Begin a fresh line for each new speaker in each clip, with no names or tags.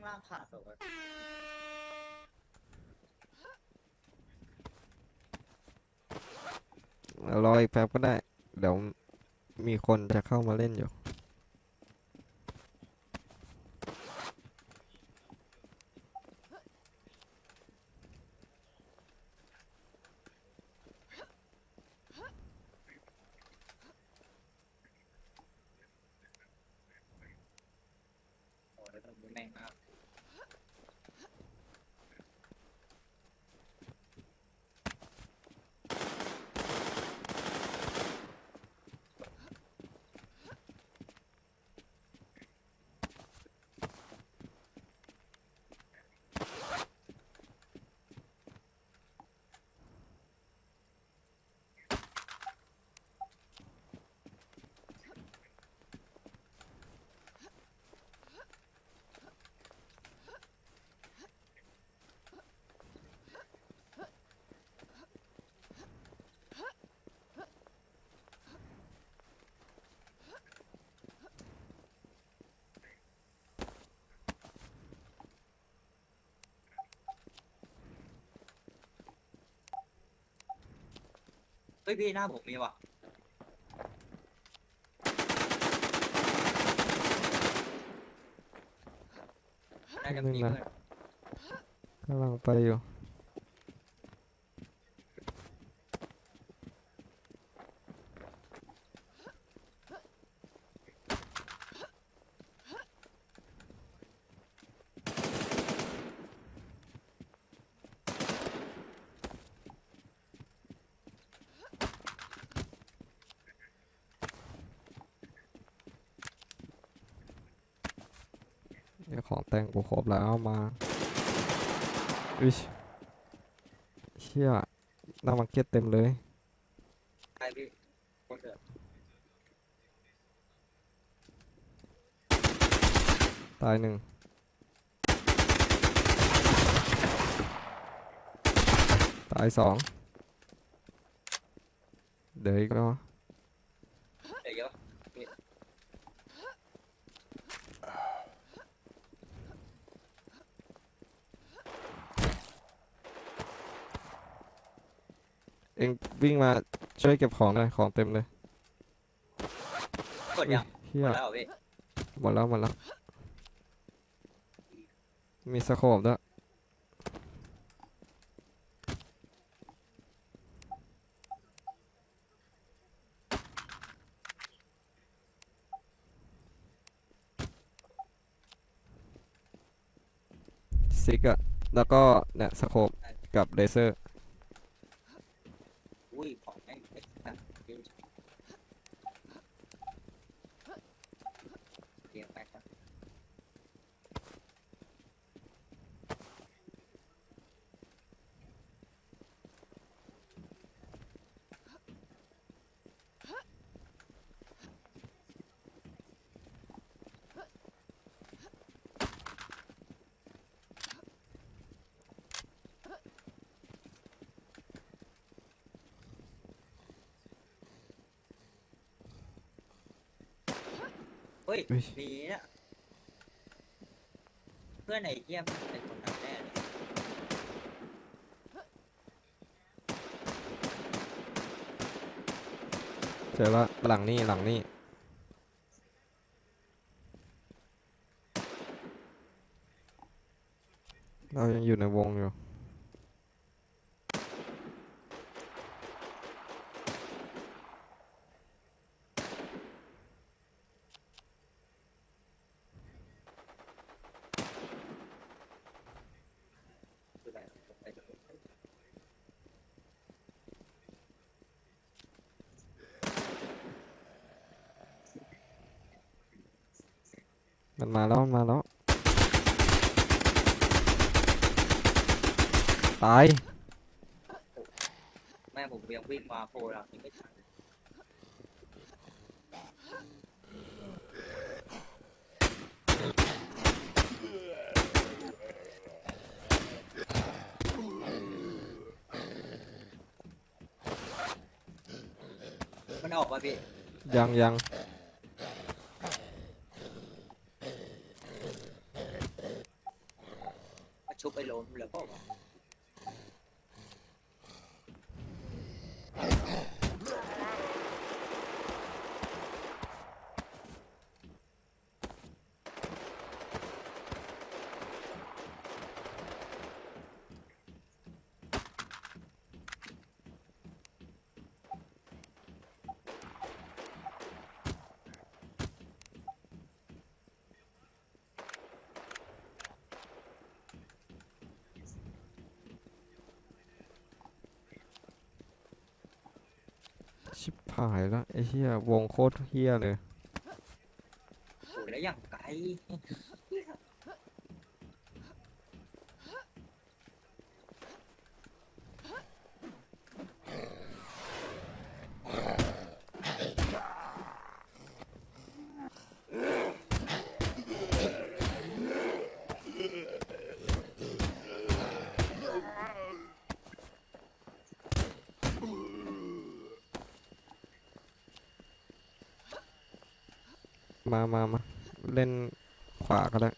งล่างขาดตัว
รออีกแป๊บก็ได้ เดี๋ยวมีคนจะเข้ามาเล่นอยู่
โอ้ยตรงนี้แม่งมา ฮ้ยพี่หน้าผมมีว่ะน่าจะมี
นึง
เพื่อนะ
กำลังไปอยู่ เดี๋ยวของแต่งกูครบแล้วเอามาอิชเชี่ยหน้ามาร์เก็ตเต็มเลย
ใช่พี่คนเดือด
ตายหนึ่งตายสองเดี๋ยวอีกแล้ว
เดี๋ยวเยอะ
เอ็งวิ่งมาช่วยเก็บของหน่อยของเต็มเลย
กดยัง
เฮี
ก
ย
ดแล้วเหรอพี่
หมดแล้วหมดแล้ว มีสโคปด้วยซิกอะแล้วก็เนี่ยสโคปกับเลเซอร์
อุ้ยของแม่งเอ็กซ์นะเกมเกมแป๊กนะ เฮ้ย
อุ๊ย
ดีนะเพื่อนไหนเยี่ยมเป็นคนทำแน่เลย
เจอละหลังนี่หลังนี่เรายังอยู่ในวงอยู่
คืออะไรไปดู
มันมาแล้วมันมาแล้ว ตาย
แม่ผมยังวิ่งมาโผล่หลังนี้ไม่ทันมันออกป่ะพี่
ยังยัง
ชุบไปล้มเหลือเปล่าวะ
ชิบหายแล้วไอ้เหี้ยวงโคตรเหี้ยเลย
โอ้ยแล้วอย่างไกล
มามามาเล่นขวาก็ได้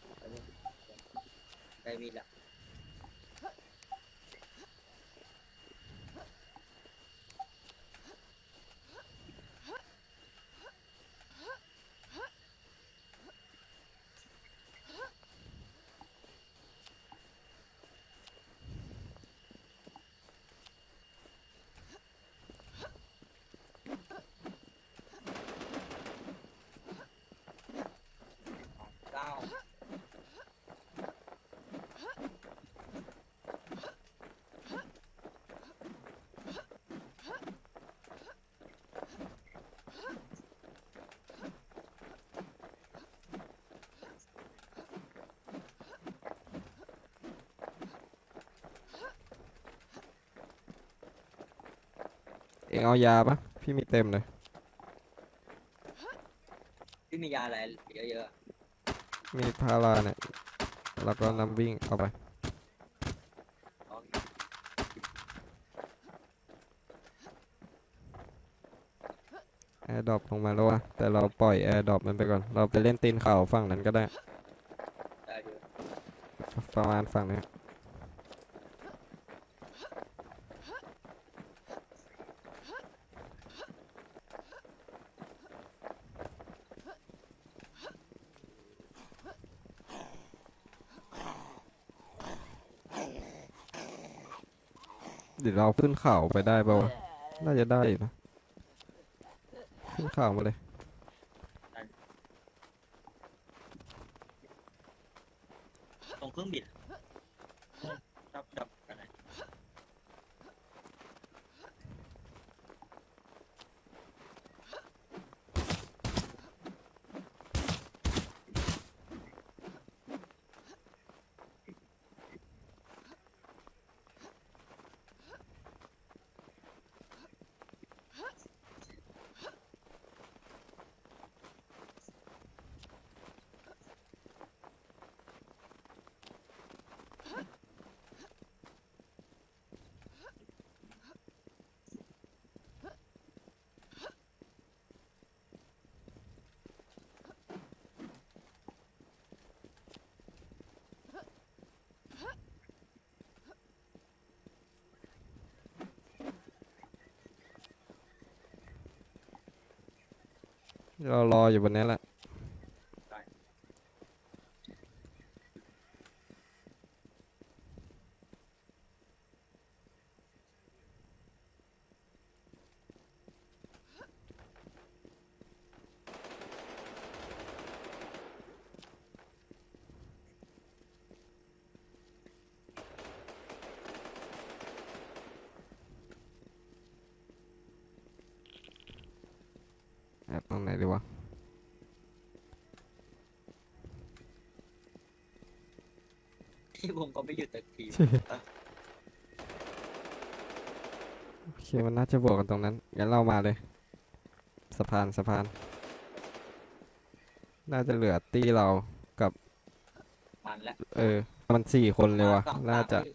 มีละ เก้า
เองเอายาปะพี่มีเต็มเลย
พี่มียาอะไรเยอะๆอะ
มีพาราเนี่ยแล้วก็น้ำวิ่งเอาไป
เอา
แอร์ดรอปลงมาแล้ววะแต่เราปล่อยแอร์ดรอปมันไปก่อน เราไปเล่นตีนเขาฝั่งนั้นก็ได้
ได้อยู่
ประมาณฝั่งนี้ เดี๋ยวเราขึ้นเข่าไปได้ป่าวะน่าจะได้อยู่นะขึ้นเข่ามาเลย
ตรงเครื่องบินดับดับ
เรารออยู่บนนี้แหละ ตรงไหนดีวะ
ที่ผมก็ไม่หยุดตึกที
โอเคมันน่าจะบวกกันตรงนั้นงั้นเรามาเลยสะพานสะพาน น่าจะเหลือตีเรากับ
มันแล้ว
เออ มันสี่คนเลยวะ
สอง
น่าจะ
สมพี่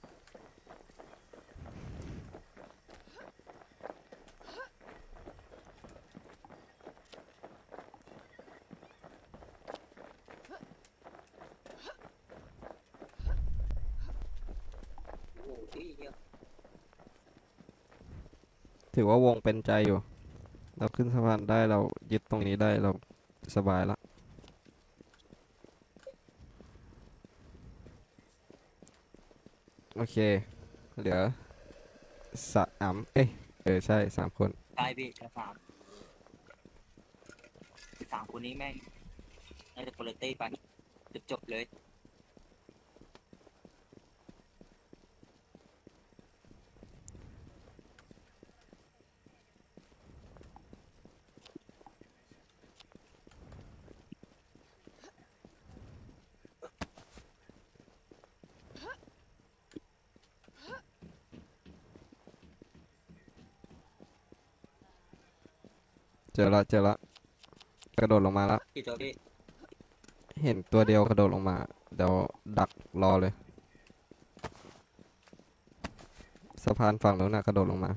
อุ้ยเหี้ย
ถือว่าวงเป็นใจอยู่ เราขึ้นสะพานได้เรายึดตรงนี้ได้เราสบายละโอเค เหลือสามเอ้ยเออใช่สามคน
ตายพี่แค่สามสามคนนี้แม่งน่าจะคุณภาพไปจบจบเลย
เจอละเจอละกระโดดลงมาละ
พี่ตัวพี่
เห็นตัวเดียวกระโดดลงมา เดี๋ยวดักรอเลย สะพานฝั่งนู้นนะกระโดดลงมา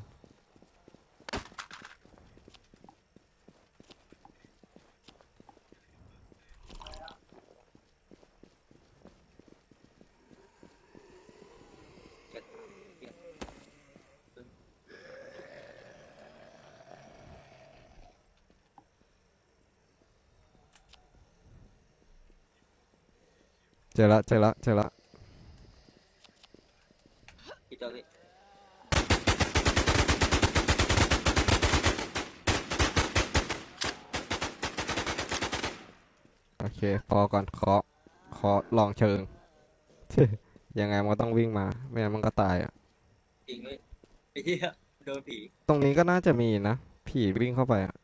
เจอละเจอละเจอละ
พี่ตัวพี่
โอเคพอก่อนเคาะเคาะลองเชิง ยังไงมันก็ต้องวิ่งมา ไม่งั้นมันก็ตายอะ
จริงเว้ยไอ้เหี้ยโดนผี
ตรงนี้ก็น่าจะมีนะ ผีวิ่งเข้าไปอะ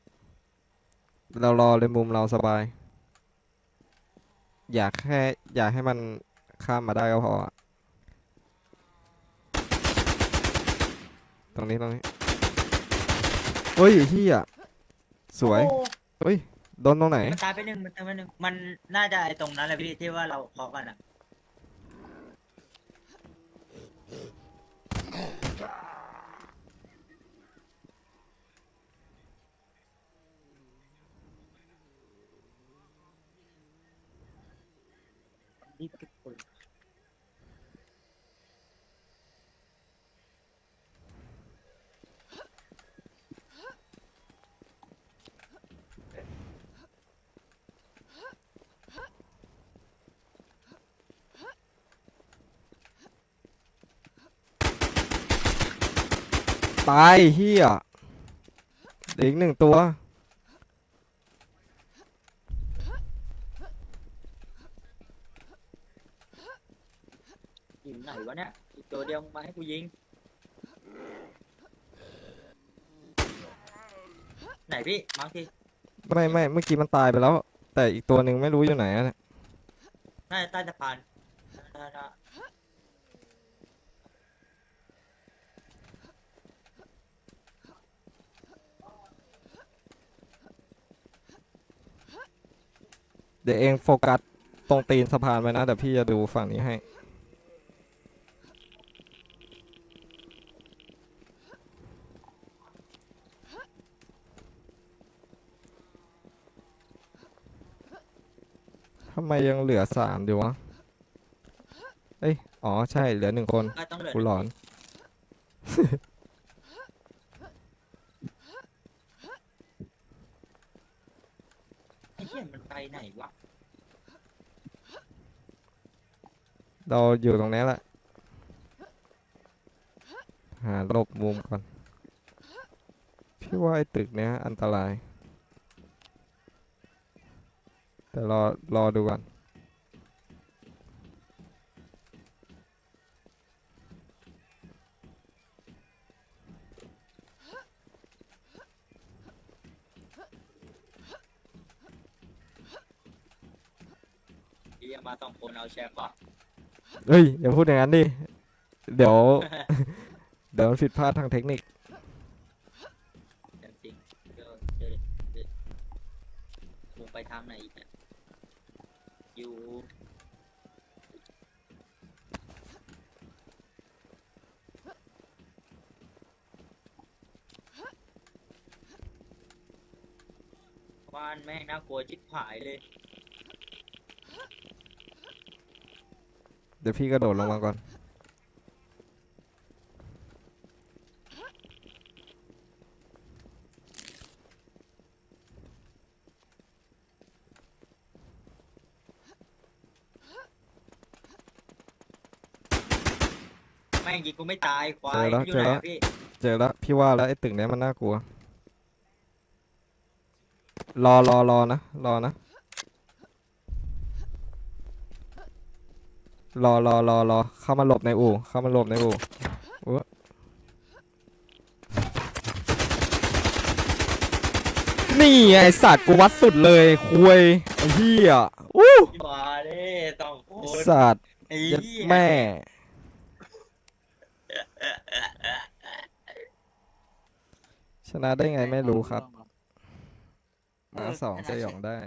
เรารอเลยมุมเราสบาย อยากแค่อยากให้มันข้ามมาได้ก็พออะตรงนี้ตรงนี้เฮ้ยเฮียสวย
โอ้
เฮ้ยโดนตรงไหน
มันตายไปหนึ่งมันตายไปหนึ่งมันน่าจะไอ้ตรงนั้นแหละพี่ที่ว่าเราเคาะกันอะ รีบเก็บปืน
ตายเฮียเหลืออีกหนึ่งตัว
อยู่ไหนวะเนี่ย อีกตัวเดียวมาให้กูยิง ไหนพี่มาร์คที
ไม่ไม่เมื่อกี้มันตายไปแล้ว แต่อีกตัวหนึ่งไม่รู้อยู่ไหนอะเนี่ย
น่าจะใต้สะพานน่าจะ
เดี๋ยวเองโฟกัสตรงตีนสะพานไว้นะเดี๋ยวพี่จะดูฝั่งนี้ให้ ไมยังเหลือสามดีวะ เอ้ย อ๋อ ใช่ เหลือหนึ่งคน
ก็ต้องเหลือ
กูหลอน
ไอ้เหี้ยมันไปไหนวะ
เราอยู่ตรงนี้แหละ หาหลบมุมก่อน พี่ว่าไอ้ตึกเนี้ยอันตราย แต่รอรอดูก่อน
เหี้ยมาสองคนเอาแชมป์ว่ะ
เฮ้ยอย่าพูดอย่างนั้นดิ เดี๋ยว เดี๋ยวมันผิดพลาดทางเทคนิค
แชมป์จริงเดี๋ยวเดี๋ยวเดี๋ยวลงไปทางไหนอีกเนี่ย อยู่บ้านแม่งน่ากลัวชิบหายเลย
เดี๋ยวพี่กระโดดลงมาก่อน
แม่งยิงกู ไม่ตายควา
เจ
ย
อแล้ว
อยู่
เจอ
ไหน
แล้ว
อะพี่
เจอแล้วพี่ว่าแล้วไอ้ตึกเนี้ยมันน่ากลัว รอรอรอนะรอนะ รอรอรอรอเข้ามาหลบในอู่เข้ามาหลบในอู่อุ๊ยนี่ไงไอ้สัตว์กูวัดสุดเลยคุยไอ้เหี้ยอู้
มาเด้ต้องโคตร
สัตว์
ไอ้
ยัด
เหี้ย
แม่ ชนะได้ไงไม่รู้ครับมาสองสยองได้